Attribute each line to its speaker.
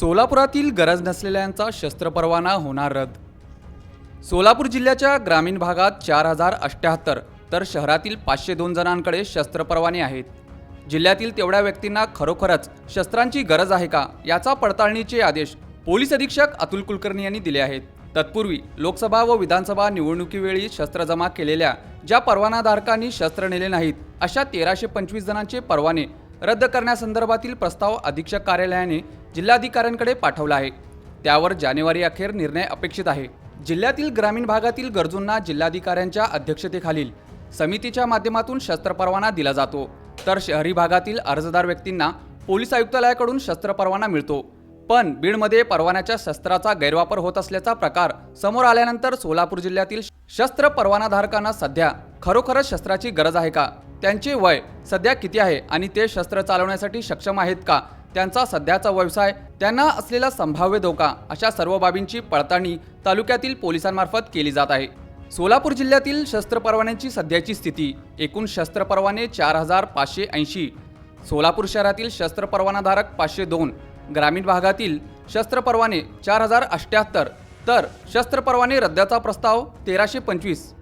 Speaker 1: सोलापुरातील गरज नसलेल्यांचा शस्त्र परवाना होणार रद्द. सोलापूर जिल्ह्याच्या ग्रामीण भागात चार हजार अष्ट्याहत्तर तर शहरातील पाचशे दोन जणांकडे शस्त्र परवाने आहेत. जिल्ह्यातील तेवढ्या व्यक्तींना खरोखरच शस्त्रांची गरज आहे का याचा पडताळणीचे आदेश पोलीस अधीक्षक अतुल कुलकर्णी यांनी दिले आहेत. तत्पूर्वी लोकसभा व विधानसभा निवडणुकीवेळी शस्त्र जमा केलेल्या ज्या परवानाधारकांनी शस्त्र नेले नाहीत अशा तेराशे पंचवीस जणांचे परवाने रद्द करण्यासंदर्भातील प्रस्ताव अधीक्षक कार्यालयाने जिल्हाधिकाऱ्यांकडे पाठवला आहे. त्यावर जानेवारी अखेर निर्णय अपेक्षित आहे. जिल्ह्यातील ग्रामीण भागातील गरजूंना जिल्हाधिकाऱ्यांच्या अध्यक्षतेखालील समितीच्या माध्यमातून शस्त्र परवाना दिला जातो. तर शहरी भागातील अर्जदार व्यक्तींना पोलीस आयुक्तालयाकडून शस्त्र परवाना मिळतो. पण बीडमध्ये परवान्याच्या शस्त्राचा गैरवापर होत असल्याचा प्रकार समोर आल्यानंतर सोलापूर जिल्ह्यातील शस्त्र परवानाधारकांना सध्या खरोखरच शस्त्राची गरज आहे का? त्यांचे वय सध्या किती आहे आणि ते शस्त्र चालवण्यासाठी सक्षम आहेत का? त्यांचा सध्याचा व्यवसाय त्यांना असलेला संभाव्य धोका अशा सर्व बाबींची पडताळणी तालुक्यातील पोलिसांमार्फत केली जात आहे. सोलापूर जिल्ह्यातील शस्त्र परवान्यांची सध्याची स्थिती एकूण शस्त्र परवाने चार हजार पाचशे ऐंशी सोलापूर शहरातील शस्त्र परवानाधारक पाचशे दोन ग्रामीण भागातील शस्त्र परवाने चार हजार अष्ट्याहत्तर तर शस्त्र परवाने रद्दाचा प्रस्ताव तेराशे पंचवीस